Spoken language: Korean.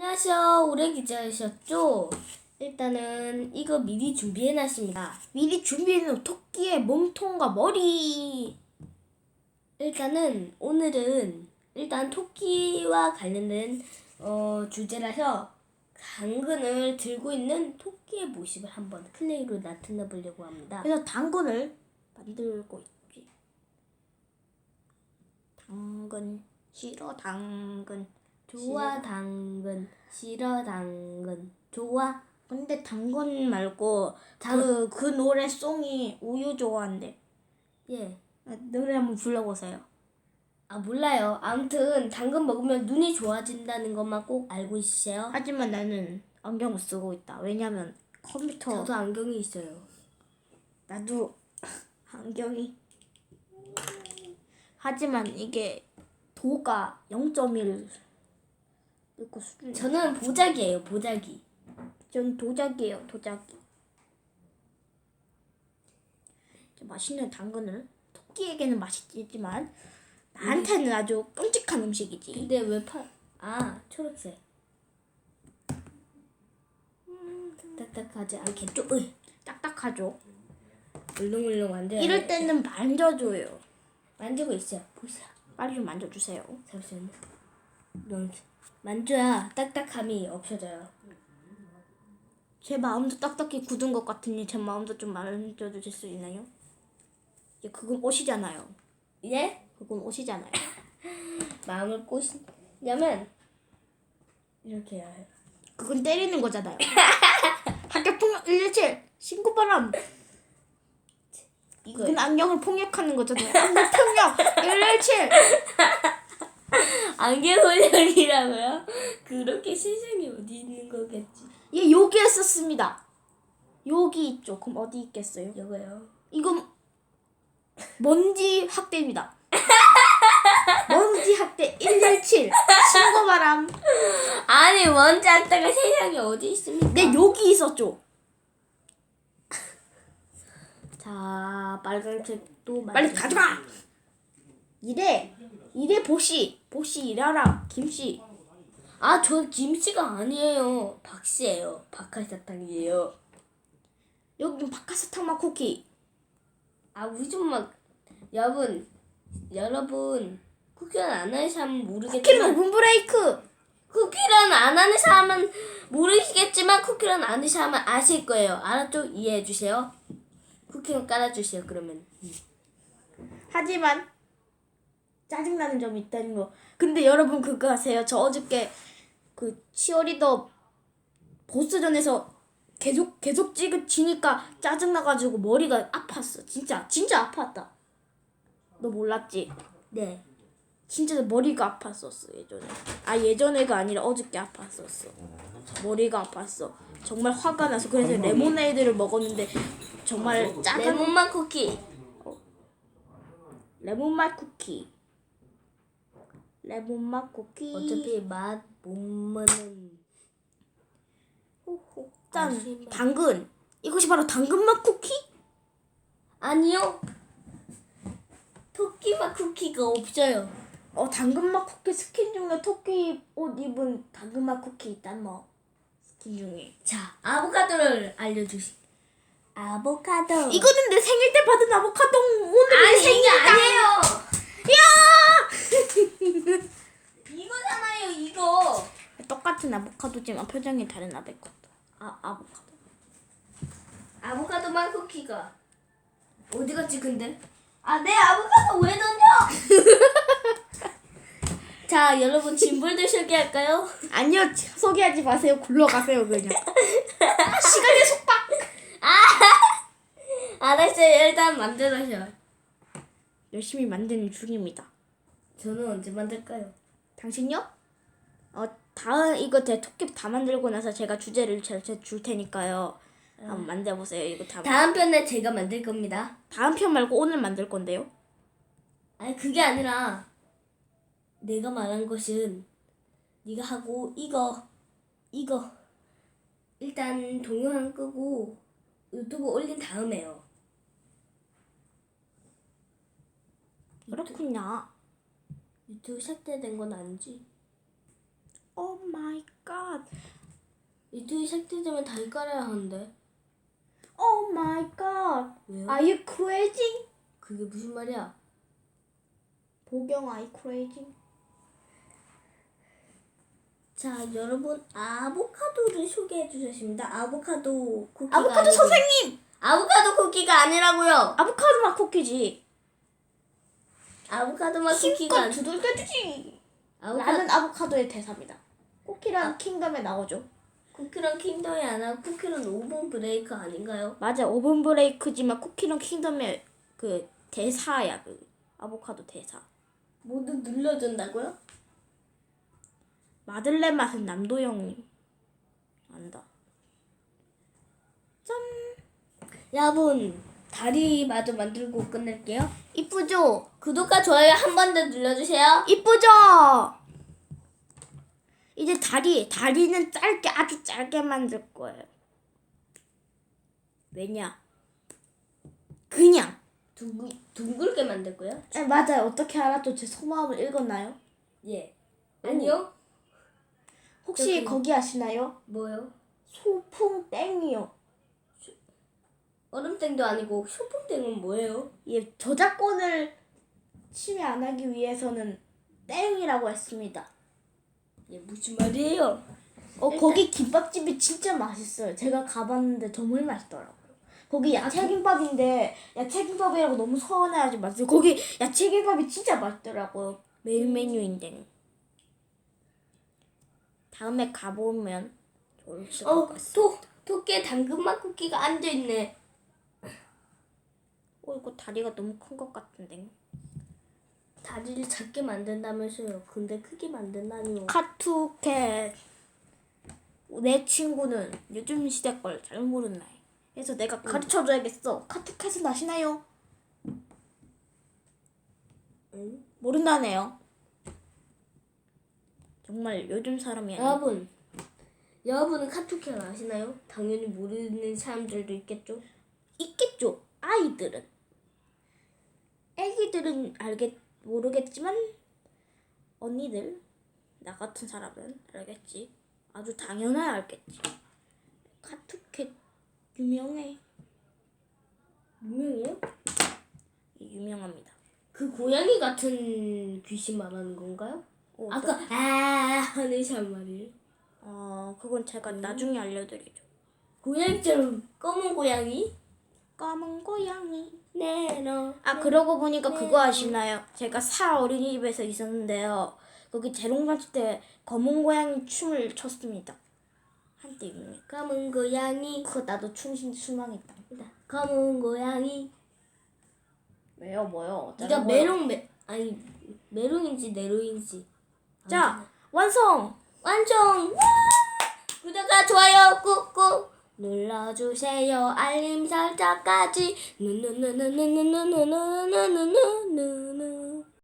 안녕하세요. 오래 기자이셨죠? 일단은 이거 미리 준비해놨습니다. 미리 준비해놓은 토끼의 몸통과 머리. 일단은 오늘은 일단 토끼와 관련된 어, 주제라서 당근을 들고 있는 토끼의 모습을 한번 클레이로 나타내 보려고 합니다. 그래서 당근을 만들고 있지. 당근 싫어 당근. 좋아 당근, 싫어 당근, 좋아. 근데 당근 말고 그, 그 노래 송이 우유 좋아한대. 예. 아, 노래 한번 불러보세요. 아 몰라요. 아무튼 당근 먹으면 눈이 좋아진다는 것만 꼭 알고 있으세요. 하지만 나는 안경을 쓰고 있다. 왜냐면 컴퓨터 저도 안경이 있어요. 나도 안경이 하지만 이게 도가 0.1 있고 수준 저는 보자기예요. 보자기. 전 도자기예요 도자기 이제 맛있는 당근을 토끼에게는 맛있지만 나한테는 아주 끔찍한 음식이지 근데 왜 파? 아 초록색. 딱딱하지 않겠죠? 으이. 딱딱하죠 울렁울렁 만져야 이럴 돼. 때는 만져줘요 만지고 있어요. 보세요. 빨리 좀 만져주세요 잠시만요. 만져야 딱딱함이 없어져요. 제 마음도 딱딱히 굳은 것 같으니 제 마음도 좀 만져주실 수 있나요? 이제 그건 옷이잖아요 예? 그건 옷이잖아요 마음을 꼬시려면 이렇게 해야 해요. 그건 때리는 거잖아요. 학교 폭력 117 신고 바람. 이거 그건 안경을 폭력하는 거잖아요. 안경 폭력 117. 안개 훈련이라고요? 그렇게 세상에 어디 있는 거겠지? 얘 여기에 썼습니다. 여기 있죠. 그럼 어디 있겠어요? 이거요. 이건 먼지 학대입니다. 먼지 학대 117 신고 바람. 아니 먼지 안다가 세상에 어디 있습니까? 네 여기 있었죠. 자 빨간색도 빨리 만들고. 가져가. 이래 이래 보시 보시 일하라 김씨. 아, 저 김씨가 아니에요. 박씨예요. 박하사탕이에요. 여기 바카스탕맛 쿠키. 아, 우리 좀 막, 여러분, 여러분, 쿠키런 안 하는 사람은 쿠키는 모르겠지만, 5분 브레이크. 쿠키런 안 하는 사람은 모르시겠지만, 쿠키런 아는 사람은 아실 거예요. 알았죠? 이해해 주세요. 쿠키런 깔아주세요, 그러면. 하지만 짜증나는 점이 있다는 거. 근데 여러분 그거 아세요? 저 어저께 그 치어리더 보스전에서 계속 계속 찍어 지니까 짜증나가지고 머리가 아팠어. 진짜 진짜 아팠다. 너 몰랐지? 네. 진짜 머리가 아팠었어 예전에. 아 예전에가 아니라 어저께 아팠었어. 머리가 아팠어. 정말 화가 나서 그래서 레모네이드를 먹었는데 정말 짜증 레몬맛 쿠키. 레몬맛 쿠키. 레몬맛 쿠키. 어차피 맛 못 먹는. 호호. 짠. 당근. 이것이 바로 당근맛 쿠키? 아니요. 토끼맛 쿠키가 없어요. 어 당근맛 쿠키 스킨 중에 토끼 옷 입은 당근맛 쿠키 있단 뭐. 스킨 중에. 자, 아보카도를 알려주시. 아보카도. 이거는 내 생일 때 받은 아보카도 오늘 내 아니 이게 생일이다. 아니에요. 야! 이거잖아요, 이거. 똑같은 아보카도지만 표정이 다른 아보카도. 아 아보카도. 아보카도 맛 쿠키가 어디 갔지 근데? 아, 내 아보카도 왜 던져? 자, 여러분 짐볼들 소개할까요? 아니요 소개하지 마세요. 굴러가세요 그냥. 시간의 속박. 알았어요. 일단 만들어줘. 열심히 만드는 중입니다. 저는 언제 만들까요? 당신요? 어 다음 이거 제 토끼 다 만들고 나서 제가 주제를 제- 제줄 테니까요. 한번 만들어 보세요. 이거 다. 다음 편에 제가 만들 겁니다. 다음 편 말고 오늘 만들 건데요. 아니 그게 아니라 내가 말한 것은 네가 하고 이거 이거 일단 동영상 끄고 유튜브 올린 다음에요. 그렇군요. 유튜브 삭제된 건 아니지? 오 마이 갓. 갓. 유튜브 시작되자면 다시 깔아야 하는데 오 마이 갓. 왜요? Are you crazy? 그게 무슨 말이야? 보경 are you crazy? 자 여러분 아보카도를 소개해 주셨습니다. 아보카도 쿠키가 아보카도 아니고- 선생님! 아보카도 쿠키가 아니라고요. 아보카도 맛 쿠키지. 아보카도 맛 쿠키가 힘껏 아니. 두들겨 주지. 아보카 나는 아보카도의 대사입니다. 쿠키랑 킹덤에 나오죠. 쿠키랑 킹덤이 아니라 쿠키랑 오븐 브레이크 아닌가요? 맞아 오븐 브레이크지만 쿠키랑 킹덤의 그 대사야 그 아보카도 대사. 모두 눌러준다고요? 마들렌 맛은 남도영님. 안다. 짠. 여러분 다리 마저 만들고 끝낼게요. 이쁘죠? 구독과 좋아요 한 번 더 눌러주세요. 이쁘죠? 이제 다리 다리는 짧게 아주 짧게 만들 거예요. 왜냐? 그냥. 둥글, 둥글게 만들고요. 에, 맞아요. 어떻게 알았죠? 제 속마음을 읽었나요? 예. 아니요. 혹시 저기. 거기 아시나요? 뭐요? 소풍 땡이요. 얼음땡도 아니고 쇼풍땡은 뭐예요? 예, 저작권을 침해 안 하기 위해서는 땡이라고 했습니다. 예, 무슨 말이에요? 어, 거기 김밥집이 진짜 맛있어요. 제가 가봤는데 정말 맛있더라고요. 거기 야채김밥인데 야채김밥이라고 너무 서운해하지 마세요. 거기 야채김밥이 진짜 맛있더라고요. 메인 메뉴인데. 다음에 가보면 좋을 것 어, 같습니다. 토, 토끼에 당근맛 쿠키가 앉아있네. 다리가 너무 큰 것 같은데. 다리를 작게 만든다면서요. 근데 크게 만든다니요. 카투캣. 내 친구는 요즘 시대 걸 잘 모르네. 그래서 내가 가르쳐줘야겠어. 카투캣은 아시나요? 응? 모른다네요. 정말 요즘 사람이 아니야. 여러분, 여러분은 카투키를 아시나요? 당연히 모르는 사람들도 있겠죠? 있겠죠. 아이들은. 애기들은 알겠 모르겠지만 언니들 나 같은 사람은 알겠지. 아주 당연히 알겠지. 카투캣 유명해. 유명해요? 유명합니다. 그 고양이 같은 귀신 말하는 건가요? 어, 아까 아 하는 사람 말이에요. 어 그건 제가 나중에 알려드리죠. 고양이처럼 검은 고양이? 까만 고양이. 네, 너. 아 그러고 보니까 그거 아시나요? 제가 사 어린이집에서 있었는데요. 거기 재롱잔치 때 검은 고양이 춤을 췄습니다. 한때 유명. 검은 고양이. 그거 나도 춤신 수망했다. 검은 고양이. 왜요 뭐요? 네가 메롱 메 아니 메롱인지 네로인지. 자 완성. 완성! 와! 구독과 좋아요 꾹꾹 눌러주세요. 알림 설정까지. 누누누누누누누누누누누누누.